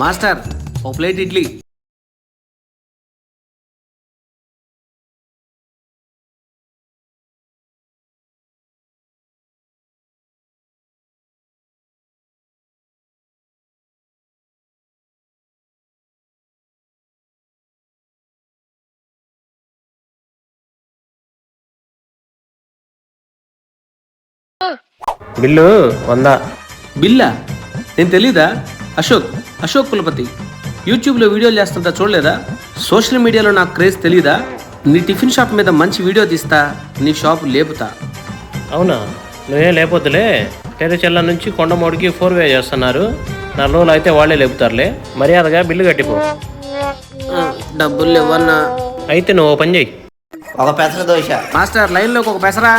Master ఓ plate idli. Bill వంద. బిల్లా? నేను తెలీదా? అశోక్ అశోక్ కులపతి. యూట్యూబ్లో వీడియోలు చేస్తుంటా చూడలేదా? సోషల్ మీడియాలో నాకు క్రేజ్ తెలీదా? నీ టిఫిన్ షాప్ మీద మంచి వీడియో తీస్తా నీ షాప్ లేపుతా. అవునా? నువ్వేం లేకపోతులే చెల్ల నుంచి కొండమోడికి ఫోర్ వే చేస్తున్నారు. నాలుగు రోజులు అయితే వాళ్ళే లేపుతారులే. మర్యాదగా బిల్లు కట్టిపో. డబ్బులు ఇవ్వన్నా అయితే నువ్వు ఓ పని చెయ్యి. ఒక పెసర దోశ. మాస్టర్ లైన్లోకి ఒక పెసరా?